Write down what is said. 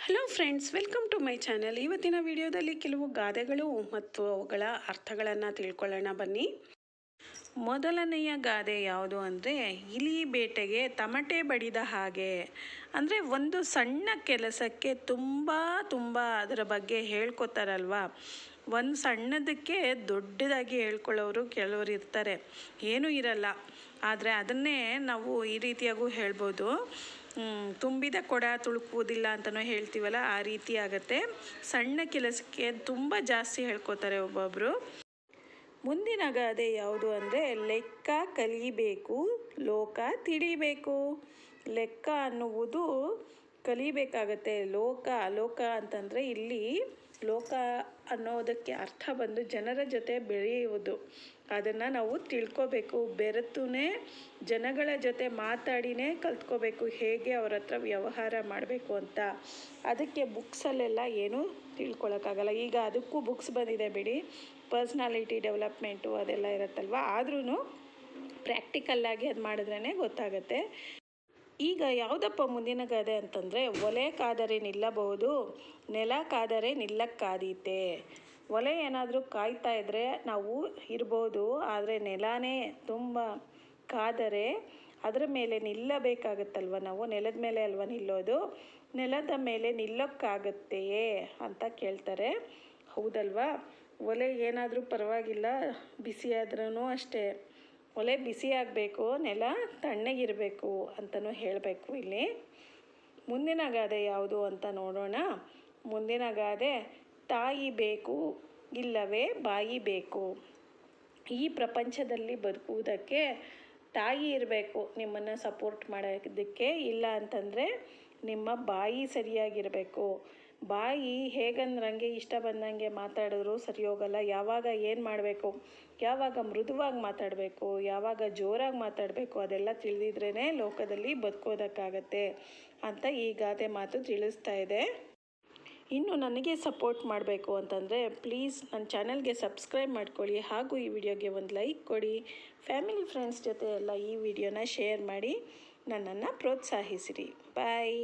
Hello friends welcome to my channel ಇವತ್ತಿನ ವಿಡಿಯೋದಲ್ಲಿ ಕೆಲವು ಗಾದೆಗಳು ಮತ್ತು ಅವುಗಳ ಅರ್ಥಗಳನ್ನು ತಿಳ್ಕೊಳ್ಳೋಣ ಬನ್ನಿ. ಮೊದಲನೆಯ ಗಾದೆ ಯಾವುದು ಅಂದರೆ, ಇಲಿ ಬೇಟೆಗೆ ತಮಟೆ ಬಡಿದ ಹಾಗೆ. ಅಂದರೆ ಒಂದು ಸಣ್ಣ ಕೆಲಸಕ್ಕೆ ತುಂಬ ತುಂಬ ಅದರ ಬಗ್ಗೆ ಹೇಳ್ಕೊತಾರಲ್ವ? ಒಂದು ಸಣ್ಣದಕ್ಕೆ ದೊಡ್ಡದಾಗಿ ಹೇಳ್ಕೊಳ್ಳೋರು ಕೆಲವರು ಇರ್ತಾರೆ. ಏನೂ ಇರಲ್ಲ. ಆದರೆ ಅದನ್ನೇ ನಾವು ಈ ರೀತಿಯಾಗೂ ಹೇಳ್ಬೋದು. ತುಂಬಿದ ಕೊಡ ತುಳುಕುವುದಿಲ್ಲ ಅಂತಲೂ ಹೇಳ್ತೀವಲ್ಲ, ಆ ರೀತಿ ಆಗುತ್ತೆ. ಸಣ್ಣ ಕೆಲಸಕ್ಕೆ ತುಂಬ ಜಾಸ್ತಿ ಹೇಳ್ಕೊತಾರೆ ಒಬ್ಬೊಬ್ಬರು ಮುಂದಿನ ಗಾದೆ ಯಾವುದು ಅಂದರೆ, ಲೆಕ್ಕ ಕಲಿಬೇಕು, ಲೋಕ ತಿಳಿಬೇಕು. ಲೆಕ್ಕ ಅನ್ನುವುದು ಕಲಿಬೇಕಾಗತ್ತೆ. ಲೋಕ ಲೋಕ ಅಂತಂದರೆ ಇಲ್ಲಿ ಲೋಕ ಅನ್ನೋದಕ್ಕೆ ಅರ್ಥ ಬಂದು ಜನರ ಜೊತೆ ಬೆಳೆಯುವುದು. ಅದನ್ನು ನಾವು ತಿಳ್ಕೊಬೇಕು. ಬೆರೆತುನೇ ಜನಗಳ ಜೊತೆ ಮಾತಾಡಿನೇ ಕಲ್ತ್ಕೋಬೇಕು. ಹೇಗೆ ಅವ್ರ ಹತ್ರ ವ್ಯವಹಾರ ಮಾಡಬೇಕು ಅಂತ. ಅದಕ್ಕೆ ಬುಕ್ಸಲ್ಲೆಲ್ಲ ಏನೂ ತಿಳ್ಕೊಳಕ್ಕಾಗಲ್ಲ. ಈಗ ಅದಕ್ಕೂ ಬುಕ್ಸ್ ಬಂದಿದೆ ಬಿಡಿ. ಪರ್ಸ್ನಾಲಿಟಿ ಡೆವಲಪ್ಮೆಂಟು ಅದೆಲ್ಲ ಇರುತ್ತಲ್ವ? ಆದ್ರೂ ಪ್ರಾಕ್ಟಿಕಲ್ಲಾಗಿ ಅದು ಮಾಡಿದ್ರೇ ಗೊತ್ತಾಗುತ್ತೆ. ಈಗ ಯಾವುದಪ್ಪ ಮುಂದಿನ ಗಾದೆ ಅಂತಂದರೆ ಒಲೆ ಕಾದರೆ ನಿಲ್ಲಬಹುದು ನೆಲ ಕಾದರೆ ನಿಲ್ಲಕ್ಕಾದೀತೆ. ಒಲೆ ಏನಾದರೂ ಕಾಯ್ತಾ ಇದ್ದರೆ ನಾವು ಇರ್ಬೋದು, ಆದರೆ ನೆಲನೇ ತುಂಬ ಕಾದರೆ ಅದರ ಮೇಲೆ ನಿಲ್ಲಬೇಕಾಗತ್ತಲ್ವ ನಾವು? ನೆಲದ ಮೇಲೆ ಅಲ್ವ ನಿಲ್ಲೋದು? ನೆಲದ ಮೇಲೆ ನಿಲ್ಲೋಕ್ಕಾಗತ್ತೆಯೇ ಅಂತ ಕೇಳ್ತಾರೆ. ಹೌದಲ್ವಾ? ಒಲೆ ಏನಾದರೂ ಪರವಾಗಿಲ್ಲ ಬಿಸಿಯಾದ್ರೂ ಅಷ್ಟೇ. ಒಲೆ ಬಿಸಿ ಆಗಬೇಕು, ನೆಲ ತಣ್ಣಗಿರಬೇಕು ಅಂತಲೂ ಹೇಳಬೇಕು ಇಲ್ಲಿ. ಮುಂದಿನ ಗಾದೆ ಯಾವುದು ಅಂತ ನೋಡೋಣ. ಮುಂದಿನ ಗಾದೆ, ತಾಯಿ ಬೇಕು ಇಲ್ಲವೇ ಬಾಯಿ ಬೇಕು. ಈ ಪ್ರಪಂಚದಲ್ಲಿ ಬದುಕುವುದಕ್ಕೆ ತಾಯಿ ಇರಬೇಕು, ನಿಮ್ಮನ್ನು ಸಪೋರ್ಟ್ ಮಾಡೋದಕ್ಕೆ ಇಲ್ಲ ಅಂತಂದರೆ ನಿಮ್ಮ ಬಾಯಿ ಸರಿಯಾಗಿರಬೇಕು. ಬಾಯಿ ಹೇಗಂದ್ರಂಗೆ ಇಷ್ಟ ಬಂದಂಗೆ ಮಾತಾಡಿದ್ರು ಸರಿ ಹೋಗಲ್ಲ. ಯಾವಾಗ ಏನು ಮಾಡಬೇಕು? ಯಾವಾಗ ಮೃದುವಾಗಿ ಮಾತಾಡಬೇಕು? ಯಾವಾಗ ಜೋರಾಗಿ ಮಾತಾಡಬೇಕು? ಅದೆಲ್ಲ ತಿಳಿದಿದ್ರೇ ಲೋಕದಲ್ಲಿ ಬದುಕೋದಕ್ಕಾಗತ್ತೆ ಅಂತ ಈ ಗಾದೆ ಮಾತು ತಿಳಿಸ್ತಾ ಇದೆ. ಇನ್ನು ನನಗೆ ಸಪೋರ್ಟ್ ಮಾಡಬೇಕು ಅಂತಂದರೆ ಪ್ಲೀಸ್ ನನ್ನ ಚಾನಲ್ಗೆ ಸಬ್ಸ್ಕ್ರೈಬ್ ಮಾಡ್ಕೊಳ್ಳಿ. ಹಾಗೂ ಈ ವಿಡಿಯೋಗೆ ಒಂದು ಲೈಕ್ ಕೊಡಿ. ಫ್ಯಾಮಿಲಿ ಫ್ರೆಂಡ್ಸ್ ಜೊತೆ ಎಲ್ಲ ಈ ವಿಡಿಯೋನ ಶೇರ್ ಮಾಡಿ ನನ್ನನ್ನು ಪ್ರೋತ್ಸಾಹಿಸಿರಿ. ಬಾಯ್.